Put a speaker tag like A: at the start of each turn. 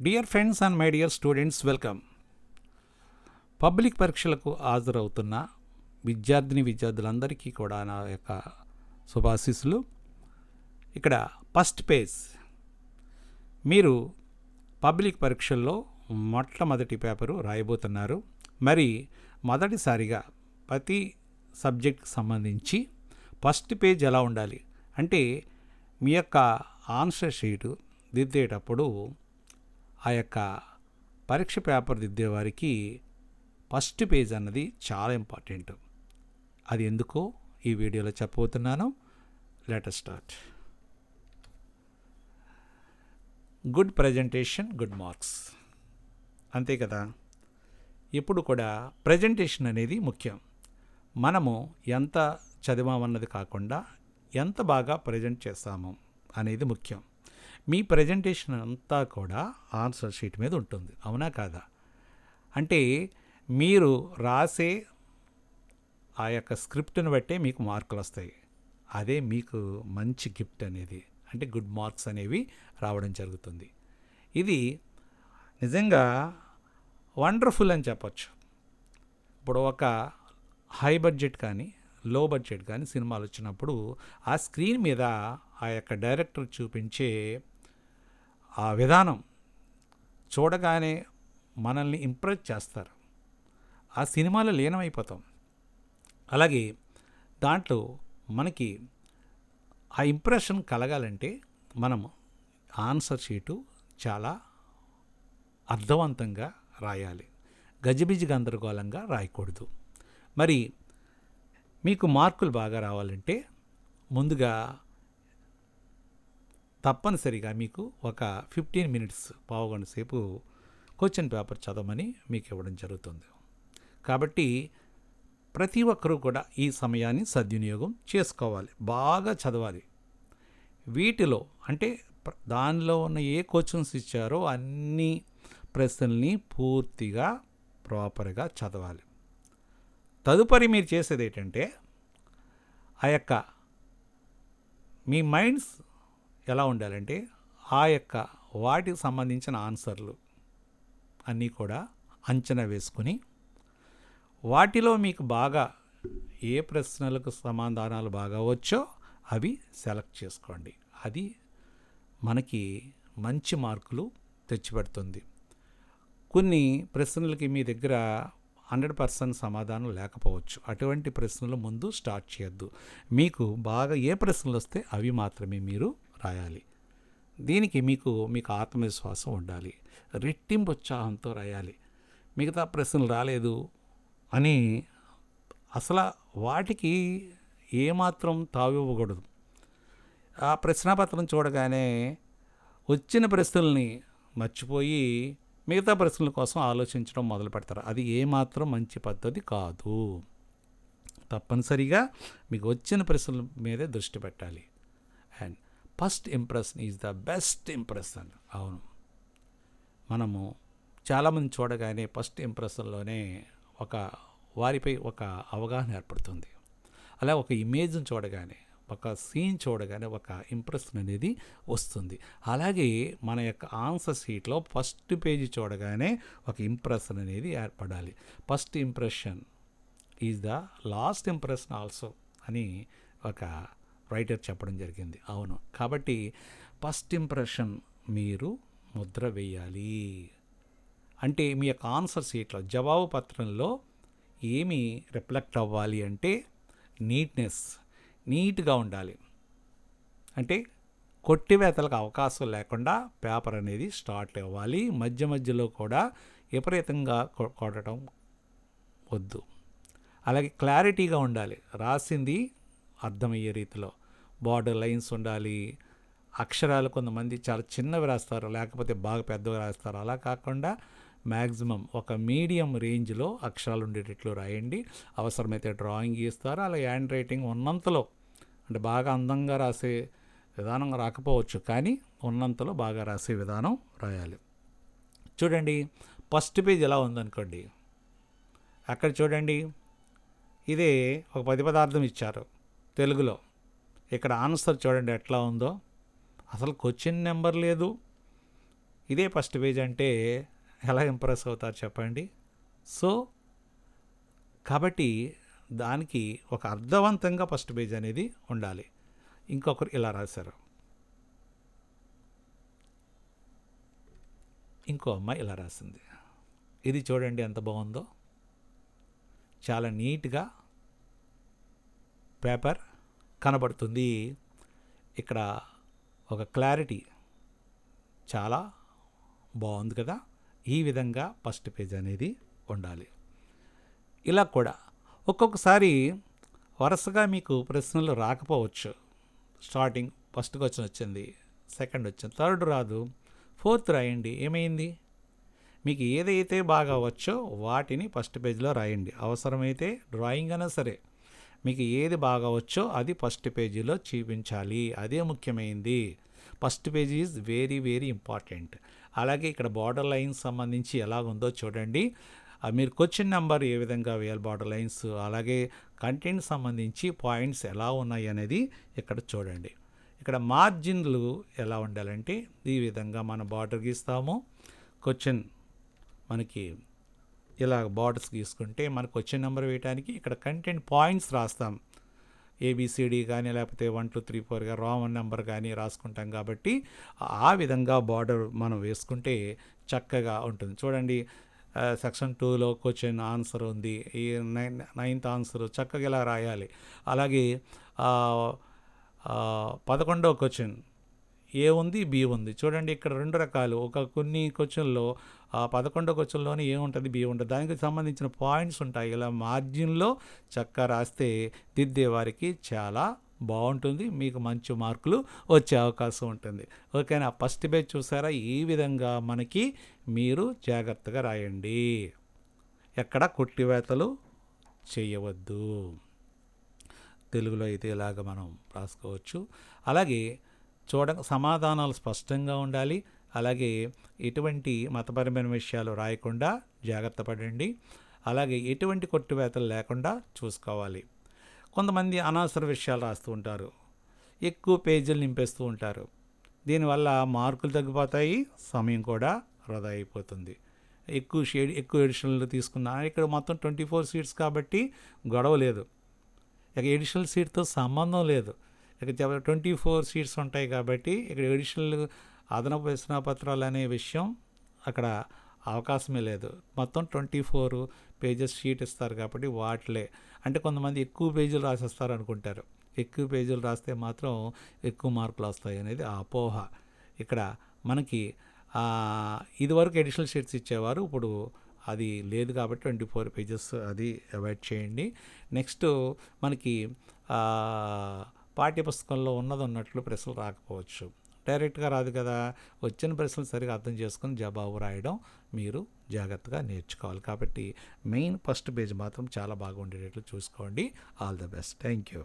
A: Dear friends and my dear students welcome public పరీక్షలకు హాజరవుతున్న విద్యార్థిని విద్యార్థులందరికీ కూడా నా యొక్క శుభాశీస్సులు. ఇక్కడ ఫస్ట్ పేజ్ మీరు పబ్లిక్ పరీక్షల్లో మొట్టమొదటి పేపరు రాయబోతున్నారు. మరి మొదటిసారిగా ప్రతి సబ్జెక్ట్కి సంబంధించి ఫస్ట్ పేజ్ ఎలా ఉండాలి? అంటే మీ యొక్క ఆన్సర్ షీటు దిద్దేటప్పుడు ఆ యొక్క పరీక్ష పేపర్ దిద్దేవారికి ఫస్ట్ పేజ్ అన్నది చాలా ఇంపార్టెంట్. అది ఎందుకో ఈ వీడియోలో చెప్పబోతున్నాను. Letter start good presentation good marks అంతే కదా? ఇప్పుడు కూడా ప్రజెంటేషన్ అనేది ముఖ్యం. మనము ఎంత చదివామన్నది కాకుండా ఎంత బాగా ప్రజెంట్ చేస్తాము అనేది ముఖ్యం. మీ ప్రజెంటేషన్ అంతా కూడా ఆన్సర్ షీట్ మీద ఉంటుంది. అవునా కాదా? అంటే మీరు రాసే ఆ యొక్క స్క్రిప్ట్ని బట్టే మీకు మార్కులు వస్తాయి. అదే మీకు మంచి గిఫ్ట్ అనేది అంటే గుడ్ మార్క్స్ అనేవి రావడం జరుగుతుంది. ఇది నిజంగా వండర్ఫుల్ అని చెప్పచ్చు. ఇప్పుడు ఒక హై బడ్జెట్ కానీ లో బడ్జెట్ కానీ సినిమాలు వచ్చినప్పుడు ఆ స్క్రీన్ మీద ఆ యొక్క డైరెక్టర్ చూపించే ఆ విధానం చూడగానే మనల్ని ఇంప్రెస్ చేస్తారు. ఆ సినిమాలో లీనమైపోతాం. అలాగే దాంట్లో మనకి ఆ ఇంప్రెషన్ కలగాలంటే మనం ఆన్సర్ షీటు చాలా అర్థవంతంగా రాయాలి. గజిబిజి గందరగోళంగా రాయకూడదు. మరి మీకు మార్కులు బాగా రావాలంటే ముందుగా తప్పనిసరిగా మీకు ఒక ఫిఫ్టీన్ మినిట్స్ పావుగంట సేపు క్వశ్చన్ పేపర్ చదవమని మీకు ఇవ్వడం జరుగుతుంది. కాబట్టి ప్రతి ఒక్కరూ కూడా ఈ సమయాన్ని సద్వినియోగం చేసుకోవాలి. బాగా చదవాలి. వీటిలో అంటే దానిలో ఉన్న ఏ క్వశ్చన్స్ ఇచ్చారో అన్ని ప్రశ్నల్ని పూర్తిగా ప్రాపర్గా చదవాలి. తదుపరి మీరు చేసేది ఏంటంటే ఆ యొక్క మీ మైండ్స్ ఎలా ఉండాలంటే ఆ యొక్క వాటికి సంబంధించిన ఆన్సర్లు అన్నీ కూడా అంచనా వేసుకొని వాటిలో మీకు బాగా ఏ ప్రశ్నలకు సమాధానాలు బాగా వచ్చో అవి సెలెక్ట్ చేసుకోండి. అది మనకి మంచి మార్కులు తెచ్చిపెడుతుంది. కొన్ని ప్రశ్నలకి మీ దగ్గర హండ్రెడ్ పర్సెంట్ సమాధానం లేకపోవచ్చు. అటువంటి ప్రశ్నలు ముందు స్టార్ట్ చేయొద్దు. మీకు బాగా ఏ ప్రశ్నలు వస్తే అవి మాత్రమే మీరు రాయాలి. దీనికి మీకు మీకు ఆత్మవిశ్వాసం ఉండాలి. రెట్టింపు ఉత్సాహంతో రాయాలి. మిగతా ప్రశ్నలు రాలేదు అని అసలు వాటికి ఏమాత్రం తావివ్వకూడదు. ఆ ప్రశ్నాపత్రం చూడగానే వచ్చిన ప్రశ్నల్ని మర్చిపోయి మిగతా ప్రశ్నల కోసం ఆలోచించడం మొదలు పెడతారు. అది ఏమాత్రం మంచి పద్ధతి కాదు. తప్పనిసరిగా మీకు వచ్చిన ప్రశ్నల మీదే దృష్టి పెట్టాలి. And first impression is the best impression. అవును. మనము చాలామంది చూడగానే ఫస్ట్ ఇంప్రెషన్లోనే ఒక వారిపై ఒక అవగాహన ఏర్పడుతుంది. అలా ఒక ఇమేజ్ని చూడగానే ఒక సీన్ చూడగానే ఒక ఇంప్రెషన్ అనేది వస్తుంది. అలాగే మన యొక్క ఆన్సర్ షీట్లో ఫస్ట్ పేజీ చూడగానే ఒక ఇంప్రెషన్ అనేది ఏర్పడాలి. First impression is the last impression also అని ఒక రైటర్ చెప్పడం జరిగింది. అవును. కాబట్టి ఫస్ట్ ఇంప్రెషన్ మీరు ముద్ర వేయాలి. అంటే మీ యొక్క ఆన్సర్ సీట్లో జవాబు పత్రంలో ఏమి రిఫ్లెక్ట్ అవ్వాలి అంటే నీట్నెస్ నీట్గా ఉండాలి. అంటే కొట్టివేతలకు అవకాశం లేకుండా పేపర్ అనేది స్టార్ట్ అవ్వాలి. మధ్య మధ్యలో కూడా విపరీతంగా కొట్టడం వద్దు. అలాగే క్లారిటీగా ఉండాలి. రాసింది అర్థమయ్యే రీతిలో. బార్డర్ లైన్స్ ఉండాలి. అక్షరాలు కొంతమంది చాలా చిన్నవి రాస్తారు లేకపోతే బాగా పెద్దవి రాస్తారు. అలా కాకుండా మ్యాక్సిమం ఒక మీడియం రేంజ్లో అక్షరాలు ఉండేటట్లు రాయండి. అవసరమైతే డ్రాయింగ్ గీస్తారు. అలా హ్యాండ్ రైటింగ్ ఉన్నంతలో అంటే బాగా అందంగా రాసే విధానం రాకపోవచ్చు కానీ ఉన్నంతలో బాగా రాసే విధానం రాయాలి. చూడండి ఫస్ట్ పేజ్ ఎలా ఉందనుకోండి. అక్కడ చూడండి ఇదే ఒక పది పదార్థం ఇచ్చారు తెలుగులో. ఇక్కడ ఆన్సర్ చూడండి ఎట్లా ఉందో. అసలు క్వశ్చన్ నెంబర్ లేదు. ఇదే ఫస్ట్ పేజ్ అంటే ఎలా ఇంప్రెస్ అవుతారు చెప్పండి. సో కాబట్టి దానికి ఒక అర్థవంతంగా ఫస్ట్ పేజ్ అనేది ఉండాలి. ఇంకొకరు ఇలా రాశారు. ఇంకో అమ్మాయి ఇలా రాసింది. ఇది చూడండి ఎంత బాగుందో. చాలా నీట్గా పేపర్ కనబడుతుంది. ఇక్కడ ఒక క్లారిటీ చాలా బాగుంది కదా. ఈ విధంగా ఫస్ట్ పేజ్ అనేది ఉండాలి. ఇలా కూడా ఒక్కొక్కసారి వరుసగా మీకు ప్రశ్నలు రాకపోవచ్చు. స్టార్టింగ్ ఫస్ట్ క్వశ్చన్ వచ్చింది సెకండ్ వచ్చింది థర్డ్ రాదు ఫోర్త్ రాయండి ఏమైంది? మీకు ఏదైతే బాగా వచ్చో వాటిని ఫస్ట్ పేజ్లో రాయండి. అవసరమైతే డ్రాయింగ్ అయినా సరే మీకు ఏది బాగా వచ్చో అది ఫస్ట్ పేజీలో చూపించాలి. అదే ముఖ్యమైనది first page is very very important. అలాగే ఇక్కడ బార్డర్ లైన్స్ సంబంధించి ఎలా ఉందో చూడండి. మీరు క్వశ్చన్ నెంబర్ ఏ విధంగా వేయాలి బార్డర్ లైన్స్? అలాగే కంటెంట్ సంబంధించి పాయింట్స్ ఎలా ఉన్నాయి అనేది ఇక్కడ చూడండి. ఇక్కడ మార్జిన్లు ఎలా ఉండాలంటే ఈ విధంగా మనం బార్డర్ గీస్తాము క్వశ్చన్ మనకి ఇలా బార్డర్స్ గీసుకుంటే మనకు వచ్చే నెంబర్ వేయడానికి ఇక్కడ కంటెంట్ పాయింట్స్ రాస్తాం. ఏబిసిడి కానీ లేకపోతే వన్ టూ త్రీ ఫోర్గా రామన్ నెంబర్ కానీ రాసుకుంటాం కాబట్టి ఆ విధంగా బార్డర్ మనం వేసుకుంటే చక్కగా ఉంటుంది. చూడండి సెక్షన్ టూలో క్వశ్చన్ ఆన్సర్ ఉంది. ఈ నైన్ నైన్త్ ఆన్సర్ చక్కగా ఇలా రాయాలి. అలాగే పదకొండవ పదకొండో క్వశ్చన్ ఏ ఉంది బి ఉంది. చూడండి ఇక్కడ రెండు రకాలు. ఒక కొన్ని క్వశ్చన్లో ఆ పదకొండో క్వశ్చన్లోనే ఏ ఉంటుంది బి ఉంటుంది. దానికి సంబంధించిన పాయింట్స్ ఉంటాయి. ఇలా మార్జిన్లో చక్కగా రాస్తే దిద్దే వారికి చాలా బాగుంటుంది. మీకు మంచి మార్కులు వచ్చే అవకాశం ఉంటుంది. ఓకేనా? ఫస్ట్ పేజ్ చూసారా? ఈ విధంగా మనకి మీరు జాగ్రత్తగా రాయండి. ఎక్కడ కొట్టివేతలు చేయవద్దు. తెలుగులో అయితే ఇలాగ మనం రాసుకోవచ్చు. అలాగే చూడ సమాధానాలు స్పష్టంగా ఉండాలి. అలాగే ఎటువంటి మతపరమైన విషయాలు రాయకుండా జాగ్రత్త పడండి. అలాగే ఎటువంటి కొట్టువేతలు లేకుండా చూసుకోవాలి. కొంతమంది అనవసర విషయాలు రాస్తూ ఉంటారు. ఎక్కువ పేజీలు నింపేస్తూ ఉంటారు. దీనివల్ల మార్కులు తగ్గిపోతాయి సమయం కూడా వృధా అయిపోతుంది. ఎక్కువ షేడ్ ఎక్కువ ఎడిషన్లు తీసుకున్నా ఇక్కడ మొత్తం ట్వంటీ ఫోర్ సీట్స్ కాబట్టి గొడవ లేదు. ఇక ఎడిషనల్ సీట్తో సంబంధం లేదు. ట్వంటీ ఫోర్ సీట్స్ ఉంటాయి కాబట్టి ఇక్కడ ఎడిషనల్ అదనపు వ్యసన అనే విషయం అక్కడ అవకాశమే లేదు. మొత్తం ట్వంటీ ఫోర్ పేజెస్ షీట్ ఇస్తారు కాబట్టి వాటిలే. అంటే కొంతమంది ఎక్కువ పేజీలు రాసేస్తారు అనుకుంటారు. ఎక్కువ పేజీలు రాస్తే మాత్రం ఎక్కువ మార్కులు వస్తాయి అనేది ఆ అపోహ. ఇక్కడ మనకి ఇదివరకు ఎడిషనల్ షీట్స్ ఇచ్చేవారు. ఇప్పుడు అది లేదు కాబట్టి ట్వంటీ ఫోర్ పేజెస్ అది అవాయిడ్ చేయండి. నెక్స్ట్ మనకి పాఠ్యపుస్తకంలో ఉన్నది ఉన్నట్లు ప్రశ్నలు రాకపోవచ్చు. డైరెక్ట్గా రాదు కదా. వచ్చిన ప్రశ్నలు సరిగా అర్థం చేసుకుని జవాబు రాయడం మీరు జాగ్రత్తగా నేర్చుకోవాలి. కాబట్టి మెయిన్ ఫస్ట్ పేజ్ మాత్రం చాలా బాగా ఉండేటట్లు చూసుకోండి. All the best. Thank you